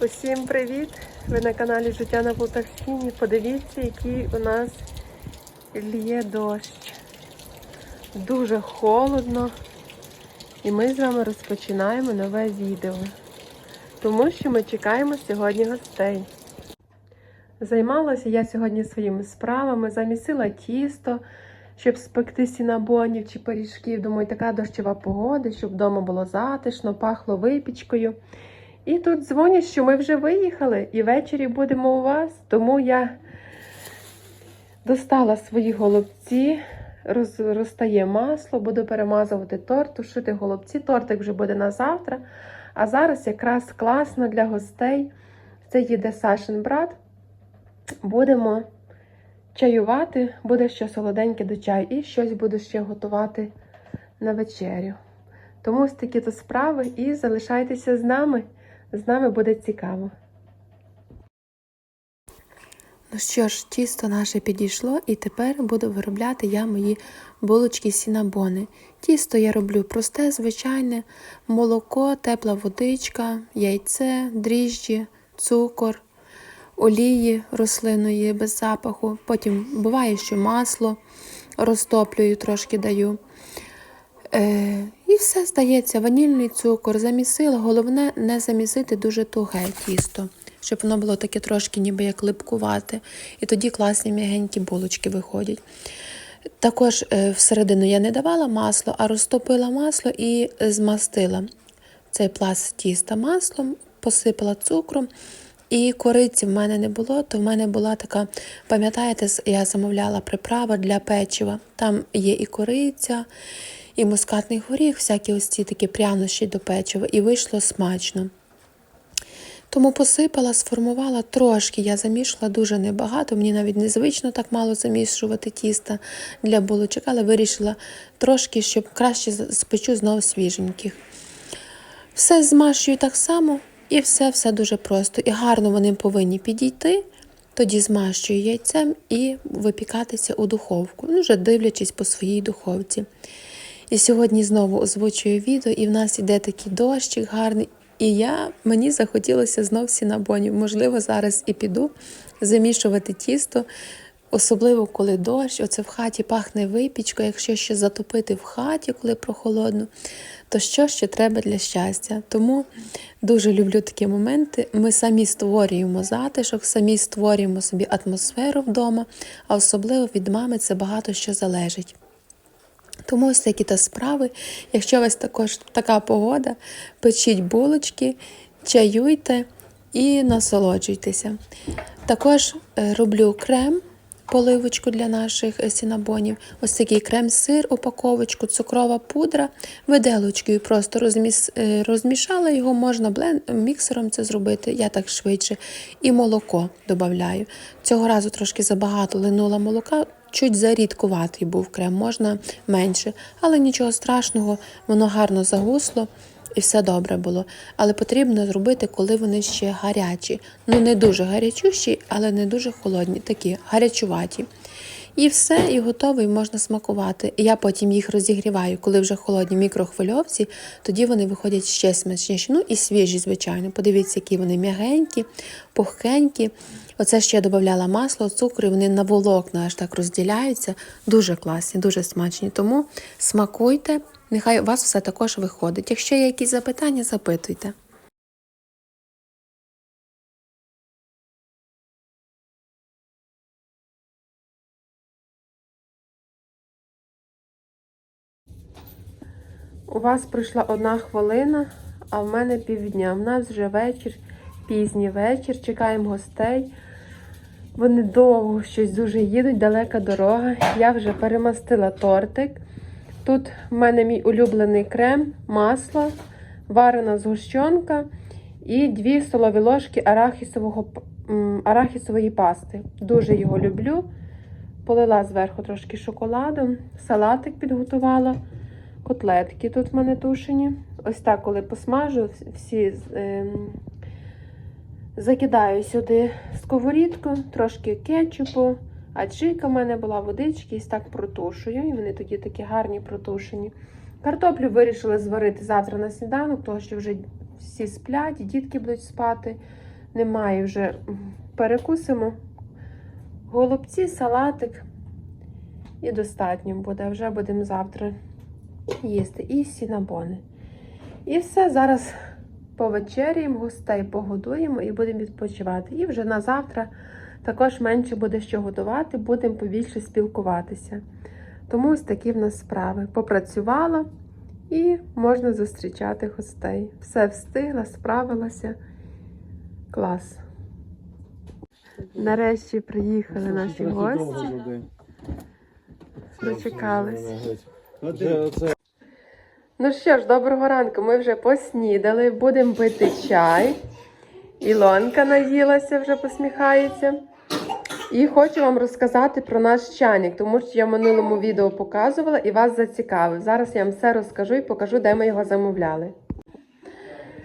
Усім привіт! Ви на каналі Життя на Полтавщині. Подивіться, який у нас лє дощ. Дуже холодно. І ми з вами розпочинаємо нове відео. Тому що ми чекаємо сьогодні гостей. Займалася я сьогодні своїми справами, замісила тісто, щоб спекти сінабонів чи пиріжків. Думаю, така дощова погода, щоб вдома було затишно, пахло випічкою. І тут дзвонять, що ми вже виїхали і ввечері будемо у вас. Тому я достала свої голубці, роз, розтає масло, буду перемазувати торт, тушити голубці. Тортик вже буде на завтра. А зараз якраз класно для гостей. Це їде Сашин брат. Будемо чаювати, буде ще солоденьке до чаю, і щось буду ще готувати на вечерю. Тому ось такі то справи і залишайтеся з нами. З нами буде цікаво. Ну що ж, тісто наше підійшло, і тепер буду виробляти я мої булочки сінабони. Тісто я роблю просте, звичайне, молоко, тепла водичка, яйце, дріжджі, цукор, олії рослинної без запаху. Потім буває, що масло розтоплюю, трошки даю. Е, і все здається, ванільний цукор, замісила. Головне не замісити дуже туге тісто, щоб воно було таке трошки ніби як липкувати. І тоді класні м'ягенькі булочки виходять. Також е, всередину я не давала масло, а розтопила масло і змастила цей пласт тіста маслом, посипала цукром. І кориці в мене не було, то в мене була така, пам'ятаєте, я замовляла приправа для печива. Там є і кориця, і мускатний горіх, всякі ось ці такі прянощі до печива, і вийшло смачно. Тому посипала, сформувала трошки, я замішала дуже небагато, мені навіть незвично так мало замішувати тіста для булочок, але вирішила трошки, щоб краще спечу знову свіженьких. Все змащую так само, і все-все дуже просто. І гарно вони повинні підійти. Тоді змащую яйцем і випікатися у духовку, ну, вже дивлячись по своїй духовці. І сьогодні знову озвучую відео, і в нас іде такий дощик гарний. І я, мені захотілося знов сінабонів. Можливо, зараз і піду замішувати тісто, особливо коли дощ, оце в хаті пахне випічкою, якщо ще затопити в хаті, коли прохолодно, то що ще треба для щастя? Тому дуже люблю такі моменти. Ми самі створюємо затишок, самі створюємо собі атмосферу вдома, а особливо від мами це багато що залежить. Тому ось такі та справи. Якщо у вас також така погода, печіть булочки, чаюйте і насолоджуйтеся. Також е, роблю крем, поливочку для наших е, сінабонів. Ось такий крем-сир, упаковочку, цукрова пудра, виделочкою просто розміс, е, розмішала його, можна блен, міксером це зробити, я так швидше. І молоко додаю. Цього разу трошки забагато линула молока. Чуть зарідкуватий був крем, можна менше, але нічого страшного, воно гарно загусло і все добре було. Але потрібно зробити, коли вони ще гарячі. Ну, не дуже гарячущі, але не дуже холодні, такі гарячуваті. І все, і готовий, можна смакувати. Я потім їх розігріваю, коли вже холодні мікрохвильовці, тоді вони виходять ще смачніші. Ну і свіжі, звичайно. Подивіться, які вони м'ягенькі, пухкенькі. Оце ще я додавала масло, цукор, і вони на волокна аж так розділяються. Дуже класні, дуже смачні. Тому смакуйте, нехай у вас все також виходить. Якщо є якісь запитання, запитуйте. У вас пройшла одна хвилина, а в мене півдня. У нас вже вечір, пізній вечір, чекаємо гостей. Вони довго щось дуже їдуть, далека дорога. Я вже перемастила тортик. Тут в мене мій улюблений крем, масло, варена згущенка і дві столові ложки арахісового, арахісової пасти. Дуже його люблю. Полила зверху трошки шоколадом, салатик підготувала. Котлетки тут в мене тушені. Ось так, коли посмажу, всі е, закидаю сюди сковорідку, трошки кетчупу, аджика в мене була водички, і так протушую. І вони тоді такі гарні протушені. Картоплю вирішила зварити завтра на сніданок, тому що вже всі сплять, дітки будуть спати. немає вже. Перекусимо голубці, салатик. І достатньо буде. Вже будемо завтра їсти. І сінабони. І все, зараз повечеряємо, гостей погодуємо і будемо відпочивати. І вже на завтра також менше буде що готувати, будемо побільше спілкуватися. Тому ось такі в нас справи. Попрацювала і можна зустрічати гостей. Все встигла, справилася. Клас. Нарешті приїхали наші гості. Дочекались. Ну що ж, доброго ранку. Ми вже поснідали, будемо пити чай. Ілонка наїлася, вже посміхається. І хочу вам розказати про наш чайник, тому що я в минулому відео показувала і вас зацікавив. Зараз я вам все розкажу і покажу, де ми його замовляли.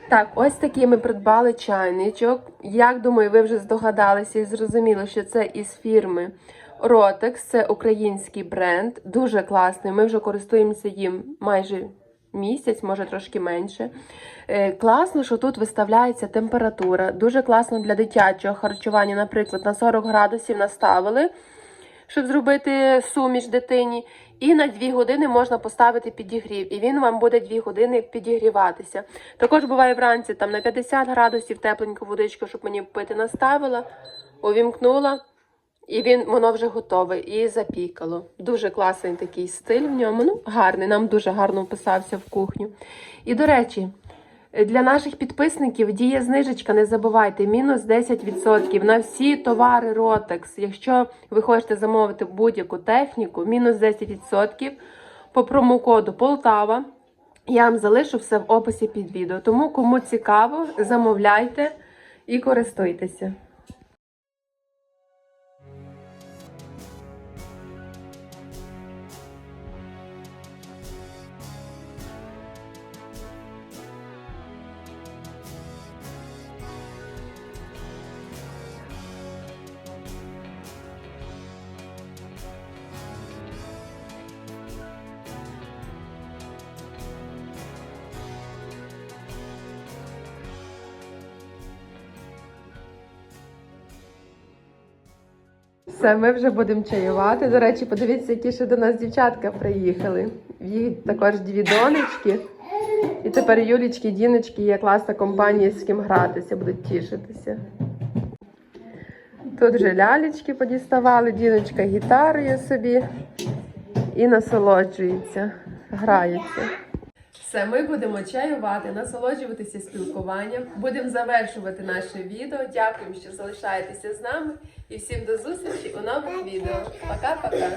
Так, ось такий ми придбали чайничок. Як думаю, ви вже здогадалися і зрозуміли, що це із фірми Rotex, це український бренд, дуже класний. Ми вже користуємося їм майже місяць, може трошки менше. Е, Класно, що тут виставляється температура. Дуже класно для дитячого харчування, наприклад, на 40 градусів наставили, щоб зробити суміш дитині. І на 2 години можна поставити підігрів, і він вам буде 2 години підігріватися. Також буває вранці там на 50 градусів тепленьку водичку, щоб мені пити наставила, увімкнула. І він воно вже готове і запікало. Дуже класний такий стиль в ньому. Ну, гарний, нам дуже гарно вписався в кухню. І до речі, для наших підписників діє знижечка, не забувайте, мінус 10% на всі товари Rotex. Якщо ви хочете замовити будь-яку техніку, мінус 10% по промокоду Полтава. Я вам залишу все в описі під відео. Тому кому цікаво, замовляйте і користуйтеся. Все, ми вже будемо чаювати. До речі, подивіться, які ще до нас дівчатка приїхали. В їх також дві донечки. І тепер Юлічки, Діночки є класна компанія, з ким гратися, будуть тішитися. Тут вже лялечки подіставали, Діночка гітарою собі і насолоджується, грається. Все, ми будемо чаювати, насолоджуватися спілкуванням. Будемо завершувати наше відео. Дякуємо, що залишаєтеся з нами. І всім до зустрічі у нових відео. Пока-пока!